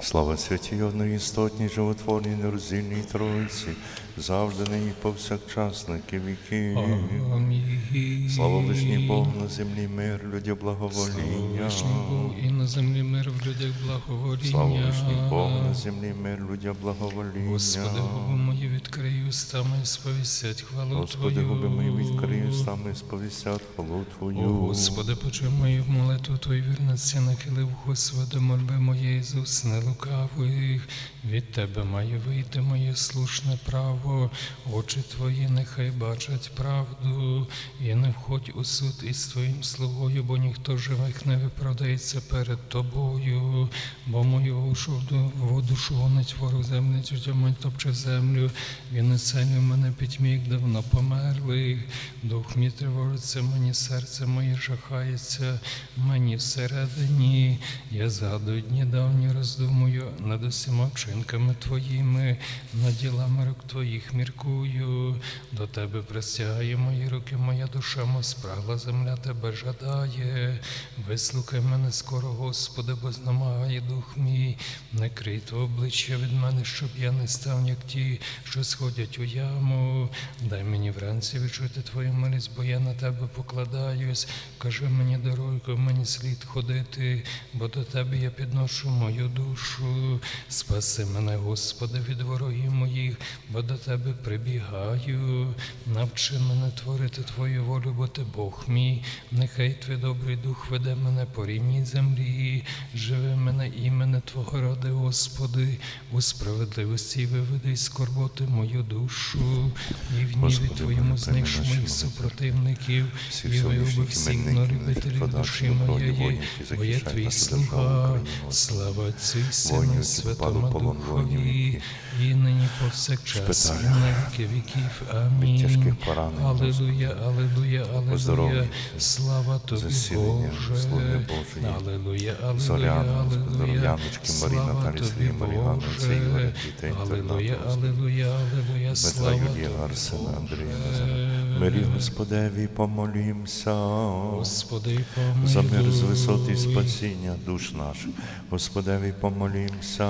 Слава святій одної істотній, животворній, нероздільній Тройці, завжди нині повсякчас, на віки. Амінь. Слава вишній Бог на землі мир, людям благовоління. Вишній Бог і на землі мир в людях благовоління. Слава вишній Бог на землі мир, людям благовоління. Господи, губи мої відкрию устами і сповістять хвалу Господи, Твою. губи мої відкрию, саме сповістять хвалу Твою. О, Господи, почуй мою молитву Твою вірності, нахилив Господи, мольби моєї з уст не лукавих. Від Тебе має вийти моє слушне право, очі Твої нехай бачать правду, і не входь у суд із Твоїм слугою, бо ніхто живих не виправдається перед Тобою, бо мою ушу душу гонить ворог землі, тютя топче землю, він не целює мене пітьмі, як давно померлих, дух мій тривожиться, мені серце моє жахається, мені всередині, я згадую дні давні, роздумую над усіма вчинками Твоїми, над ділами рук Твоїх міркую, до Тебе простягає мої руки, моя душа мо спрагла, земля Тебе жадає, вислухай мене скоро, Господи, бо знемагає дух мій, не крий Твого обличчя від мене, щоб я не став, як ті, що сходять у яму. Дай мені вранці відчути Твою милість, бо я на Тебе покладаюсь. Кажи мені дорогу, мені слід ходити, бо до Тебе я підношу мою душу. Спаси мене, Господи, від ворогів моїх, бо до Тебе прибігаю. Навчи мене творити Твою волю, бо Ти Бог мій. Нехай Твій добрий дух веде мене по рівній землі. Живи мене імене Твого ради, Господи, у справедливості виведи з скорботи мою душу, і в Господи, Твоєму знищ моїх супротивників, і виюби всіх любителів душі моєї, бо я твій слуга, слава Отцю і Сину, Святому Духові, і нині повсякчас, від тяжких поранень, Аллилуйя, аллилуйя, аллилуйя, слава Тобі, Боже. слави Божої. Аллилуйя, аллилуйя, аллилуйя, Маріна, Марія, Ганна, це Боже. Ігор, дітей, Аллилуйя, Господи. аллилуйя, слава Юлія, Тобі, Арсена, Андрія. Мирі Господеві помолімся. Господи, помилуй. За мир з висоти спасіння душ наших. Господеві помолімся.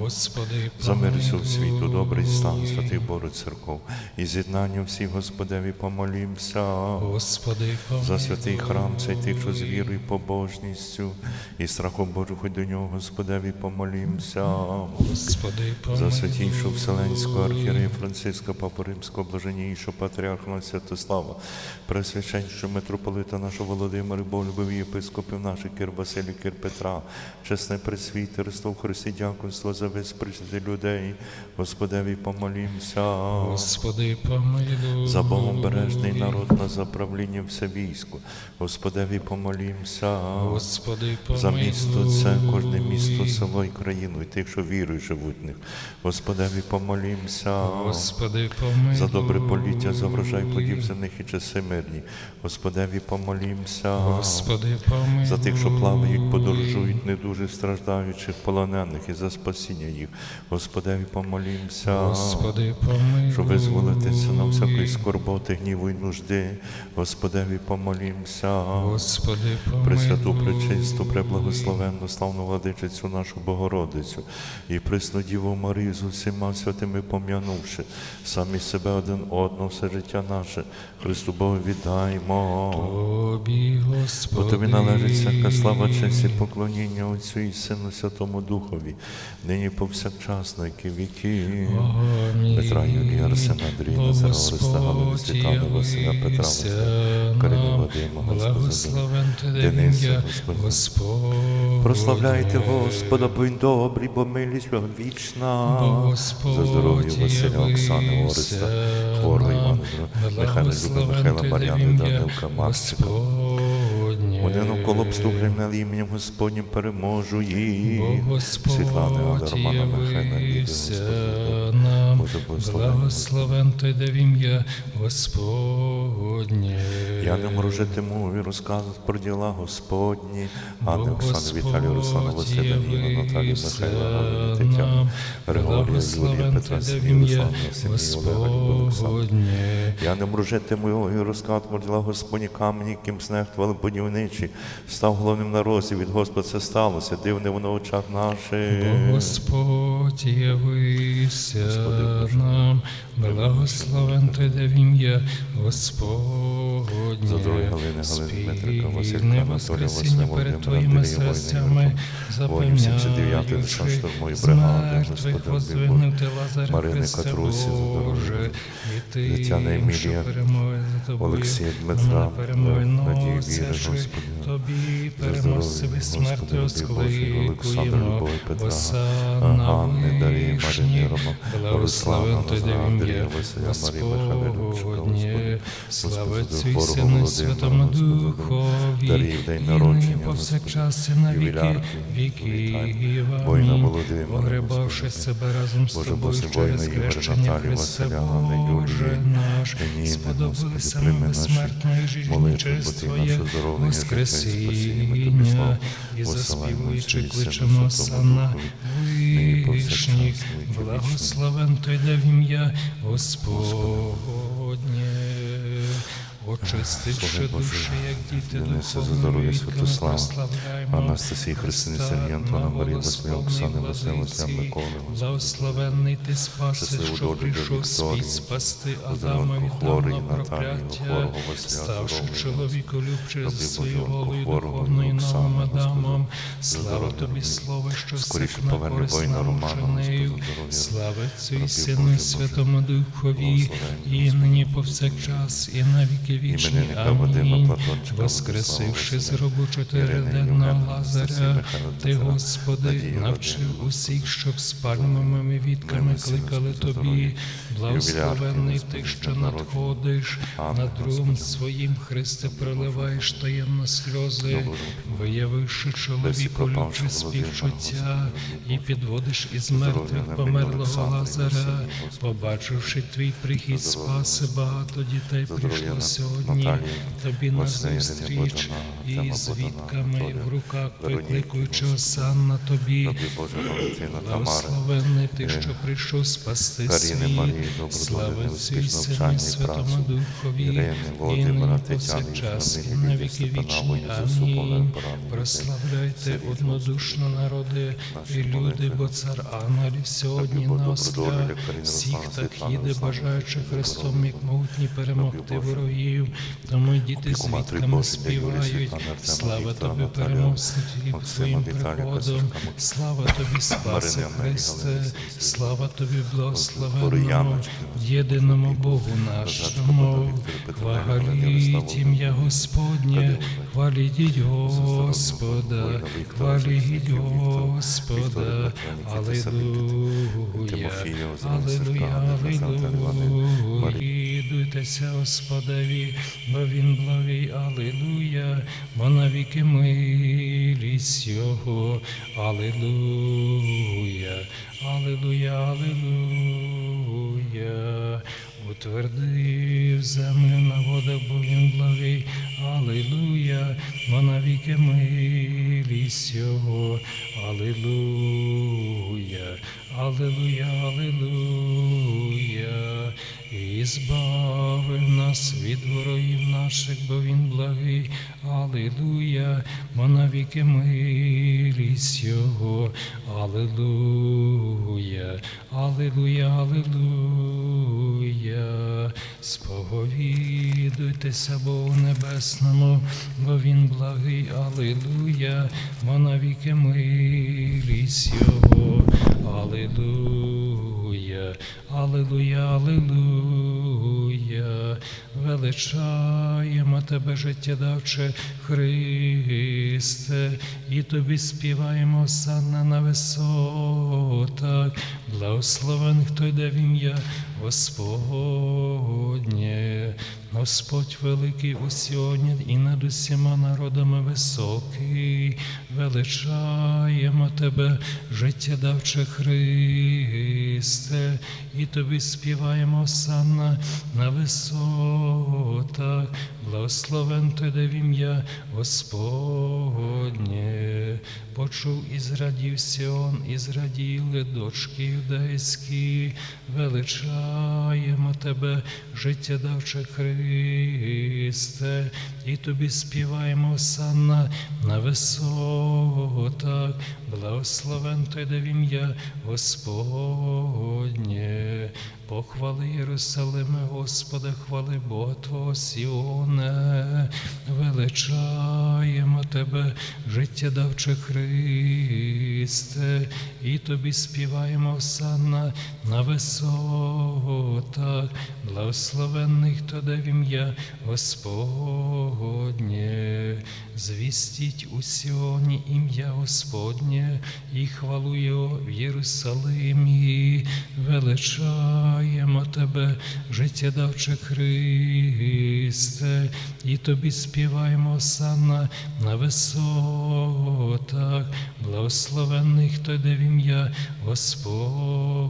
Господи, За мир всього світу, добрий стан святих Божих церков. І з'єднання всіх Господеві помолімся. Господи, помилуй. За святий храм, цей тих, що з вірою, побожністю і страхом ходь до нього, Господеві помолімся. Господи, За помилуй. святійшого Вселенського архієрея Франциска, Папу Римського, блаженнішого патріарха Святослава, Пресвященського митрополита нашого Володимира, Боголюбив єпископів наших, Кир Василій, Кир Петра, чесне пресвітерство в Христі, дякунство за весь людей, Господеві помолімся. Господи, помилуй. За Богом бережний народ на заправління все військо, Господеві помолімся. Господи, помилуй. За місто це, кожне місто, село і країну, і тих, що вірують, живуть в них. Господеві помолімся. Господи, помилуй. За добре поліття, за врожай плодів земних і часи мирні. Господеві помолімся. Господи, помилуй. За тих, що плавають, подорожують, не дуже страждаючих, полонених і за спасіння їх. Господеві помолімся. Господи. Щоб визволитися на всякої скорботи, гніву і нужди. Господеві помолімся. Господи, помилуй. Пресвяту, пречисту, преблагословенну, славну владичицю нашу Богородицю і пресну Діву Марію з усіма святими пом'янувши, самі себе один одного, все життя наше, Христу Богу віддаймо. Тобі, Господи. Бо тобі належить всяка слава, честь і поклоніння Отцю і Сину Святому Духові, нині повсякчас, на які віки. Амінь. Петра Юлія, Арсена, Андрія, Назара, Ореста, Галина, Світлана, Василя, Петра, Василя, Карину, Вадима, ти Дениса. Господь. Прославляйте Господа, бо Він добрий, бо милість його вічна. За здоров'я Василя, Оксани, Ореста, Хворого Івана, Михайла Люба, Михайла Мар'яни, Данилка. Господнє. Вони навколо обстугнали ім'ям Господнім переможу їх. Світлани, Романа, Михайла, Господи. нам. Боже, благословен. Благословен той, де в ім'я Господнє. Я не можу житиму і розказувати про діла Господні. Анни Бо Оксана Віталію, Руслану Господь Василя, Ніну, Наталію, Михайла, нам. Григорія, Юрія, Петра, Руслана. Господнє. Я не можу житиму і розказувати про діла Господні камені, яким знехтували будівничі. Став головним на розі, від Господа це сталося. Дивне воно в очах наших. Господь явився нам, благословен той, де в ім'я Господнє. За дороги Галини, Галини, Дмитрика, Василька, Анатолія, Василя, перед Твоїми серцями, Воїнів 79-ї запевняючи, штурмової з бригади, мертвих Господи, воздвигнути Лазаря Марини Катрусі, Боже, і Ти, що перемоги за Тобою, Олексія Дмитра, перемоги Надії Віри, Господи, Тобі Божий, Олександра, оскликуємо, Петра, Осанна Ганни, Дарії, вишні, Марини, Назара, в ім'я Господнє, слава Богу, Сину Святому Духові, і нині повсякчас і на віки віків. Амінь. Погребавши себе разом з тобою через хрещення Ганни, Боже наш, сподобалися нам безсмертної житті через Твоє. Ми Воскресіння, і заспівуючи кличемо Сана Духові, нині і повсякчас, Вишніх, і віки вічні. благословен той, де в ім'я Господнє. Слава Боже, душі, як діти Дениса, за здоров'я, Святослава, Анастасії, Христини, Сергія, Антона, Марії, Василя, Оксани, Василя, Василя. Миколи, Благословенний ти спаси, що прийшов світ спасти Адама від Наталії, прокляття, ставши чоловіку любче за своєю волею духовною новим Адамом. Слава тобі, слово, що сик на користь нам здоров'я. Слава і Сину Святому Духові, і нині повсякчас, і на віки вічні. Амінь. Воскресивши з гробу Лазаря, ти, Господи, навчив усіх, щоб з пальмовими вітками кликали Тобі. Ювілярки, ти, що надходиш, над другом своїм Христе проливаєш таємно сльози, виявивши чоловіку любче співчуття, і підводиш із мертвих померлого Лазаря, побачивши твій прихід, спаси багато дітей Здоров'я прийшло на- сьогодні. Тобі назустріч Богдана, і Артема, з Богдана, вітками Анатолія, в руках Вероніки, викликуючи Господи. Осан тобі. Благословенний ти, Е, що прийшов спасти світ. Слава і Святому. Духові, і нині повсякчас, і на віки вічні. Амінь. Прославляйте однодушно народи і люди, бо цар ангелів сьогодні на Боже, добродолі, осля Каріна, всіх так їде, бажаючи Христом, як могутні перемогти Боже. Ворогів. Тому діти з вітками співають. Слава тобі, Максима, твоїм приходом. Слава тобі, спаси Христе, слава тобі, благословенному, єдиному Богу нашому. Хваліть ім'я Господнє, хваліть Господа, хваліть Господа, Аллилуйя, Озрина, Сашка, Аллилуйя, Олександра, Бо Він благий, Аллилуйя, бо навіки милість Його, Аллилуйя, Аллилуйя, Аллилуйя. Утвердив землю на водах, бо він благий, Аллилуйя, бо навіки милість Його, Аллилуйя, Аллилуйя, Аллилуйя, і збавив нас від ворогів наших, бо він благий, Аллилуйя, бо навіки милість Його, Аллилуйя, Аллилуйя, Аллилуйя, сповідуйтеся Богу Небесному, бо він благий, Аллилуйя, бо навіки милість Його, Аллилуйя, Аллилуйя, Аллилуйя, величаємо Тебе, життєдавче Христе, і Тобі співаємо санна на висотах, благословен, хто йде в ім'я Господнє, Господь великий у Сіоні і над усіма народами високий, величаємо Тебе, життєдавче Христе, і Тобі співаємо санна на висотах, благословен Ти в ім'я Господнє. Почув і зрадів Сіон, і зраділи дочки юдейські, величаємо Тебе, життєдавче Христе, і Тобі співаємо санна на висотах, благословен Той де в ім'я Господнє. Похвали Єрусалиме, Господа, хвали Бога Твого Сіоне, величаємо Тебе, життєдавче Христе, і Тобі співаємо санна на висотах, благословенний, хто де в ім'я Господнє, звістіть у ім'я Господнє і хвалу Його в Єрусалимі, величаємо Тебе, життєдавче Христе, і Тобі співаємо сана на висотах, благословенний, хто йде в ім'я Господнє.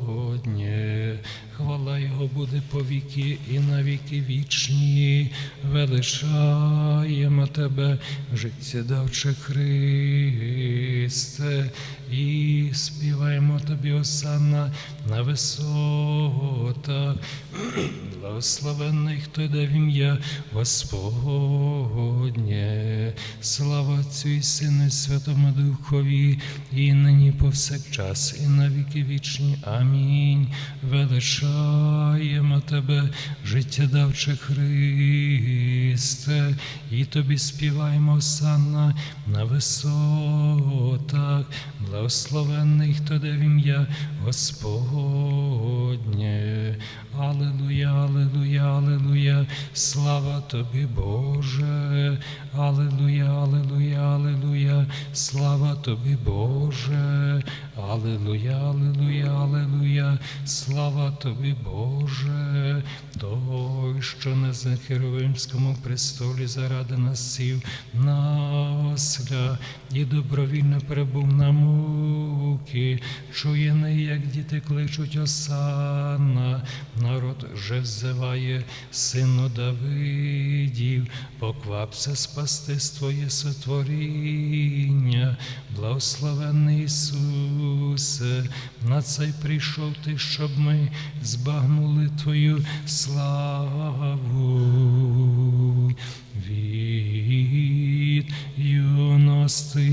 Хвала Його буде по віки і на віки вічні, величаємо Тебе, життєдавче Христе, і співаємо Тобі, Осанна, на висотах, благословенний, хто йде в ім'я Господнє, слава Отцю і Сину, і Святому Духові, і нині повсякчас, і на віки вічні. Амінь. Величаємо Тебе, життєдавче Христе, і Тобі співаємо санна на висотах, благословенний, хто де в ім'я Господнє. Аллилуйя, аллилуйя, аллилуйя, слава тобі, Боже. Аллилуйя, аллилуйя, аллилуйя, слава тобі, Боже. Аллилуйя, аллилуйя, аллилуйя, слава тобі, Боже. Той, що на Захеровимському престолі заради нас сів насля і добровільно перебув на муки, чує не, як діти кличуть осанна, народ же взиває, сину Давидів, поквапся спасти своє сотворіння, благословенний Ісусе, на цей прийшов ти, щоб ми збагнули Твою славу. Від юності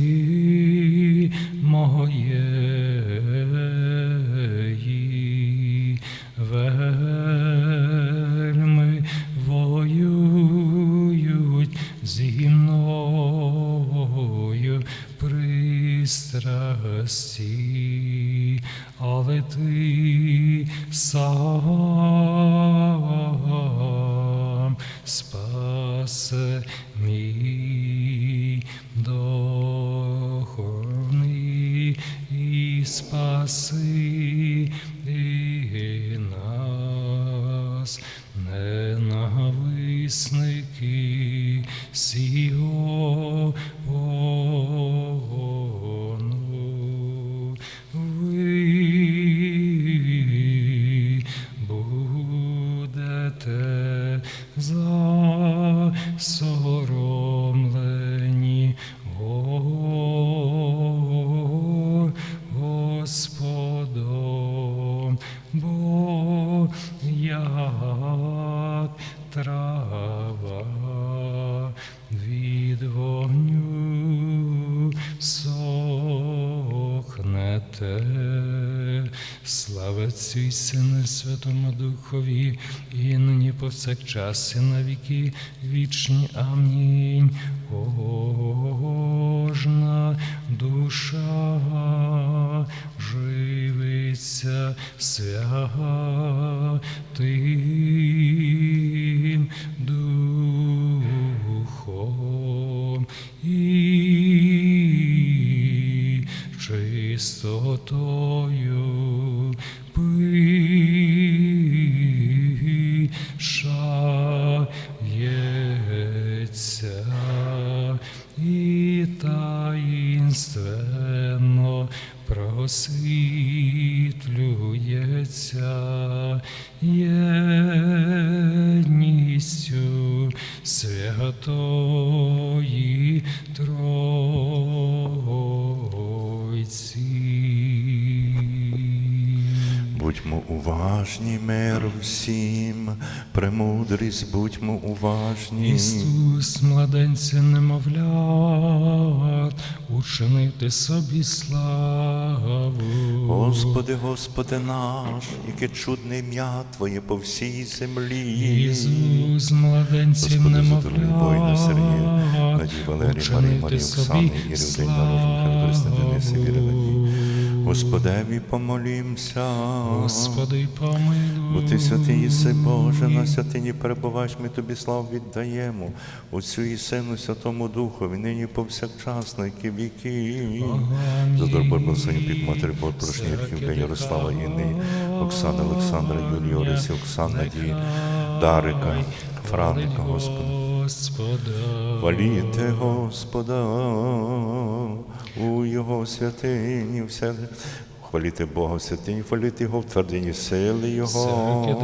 моєї ненависники Сіону. Сохнете. Слава Отцю і Сину, Святому Духові, і нині повсякчас, і на віки вічні. Амінь. Кожна душа живиться святим Духом そうという уважні, мир всім, премудрість, будьмо уважні. Ісус, младенця немовлят, учинити собі славу. Господи, Господи наш, яке чудне ім'я Твоє по всій землі. Ісус, Сергія, немовлят, Надій Валерій, Марії, собі Оксани, Ірі, День народження, Христи, Дениси, Віри, Надії. Господеві помолімся. Господи, помилуй. Бо ти святий єси Боже, на святині перебуваєш, ми тобі славу віддаємо. Отцю і Сину, Святому Духові, нині повсякчас, на які віки. За благословення під Матері Бог, прошні Архівка, Ярослава, Інни, Оксана, Олександра, Юлії, Орисі, Оксана, Надії, Дарика, Франика, Господа. Господа. Хваліте Господа у Його святині, все. Хваліте Бога в святині, хваліте Його в твердині сили Всяке Його.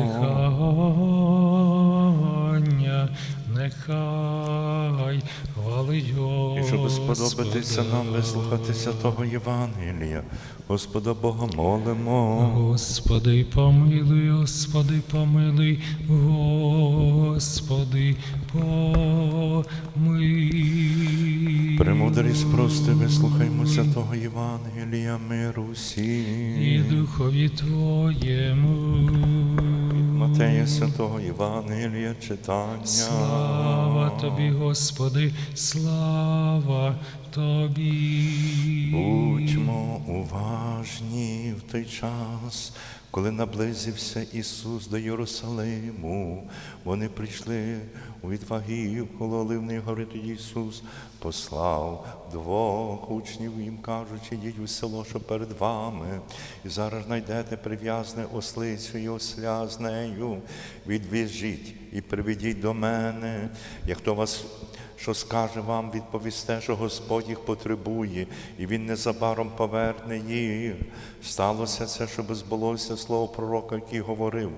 дихання, нехай хвалить І щоб сподобатися нам вислухати святого Євангелія, Господа Бога молимо. Господи, помилуй, Господи, помилуй, Господи, помилуй. Премудрість прости, вислухаймо святого Євангелія, миру всім. І духові Твоєму. Матея святого Євангелія читання. Слава Тобі, Господи, слава Тобі. Будьмо уважні в той час, коли наблизився Ісус до Єрусалиму. Вони прийшли у відваги коло Оливної гори. Тоді Ісус послав двох учнів їм кажучи, йдіть у село, що перед вами, і зараз знайдете прив'язне ослицю і осля з нею. Відвіжіть і приведіть до мене. Як хто вас що скаже вам, відповісте, що Господь їх потребує, і Він незабаром поверне їх. Сталося це, щоб збулося слово пророка, який говорив.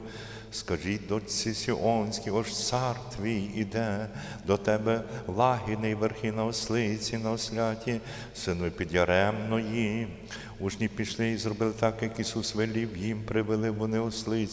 Скажіть дочці Сіонській, ось цар твій іде до тебе лагідний верхи на ослиці, на осляті, сину підяремної. Учні пішли і зробили так, як Ісус велів їм, привели вони ослиці.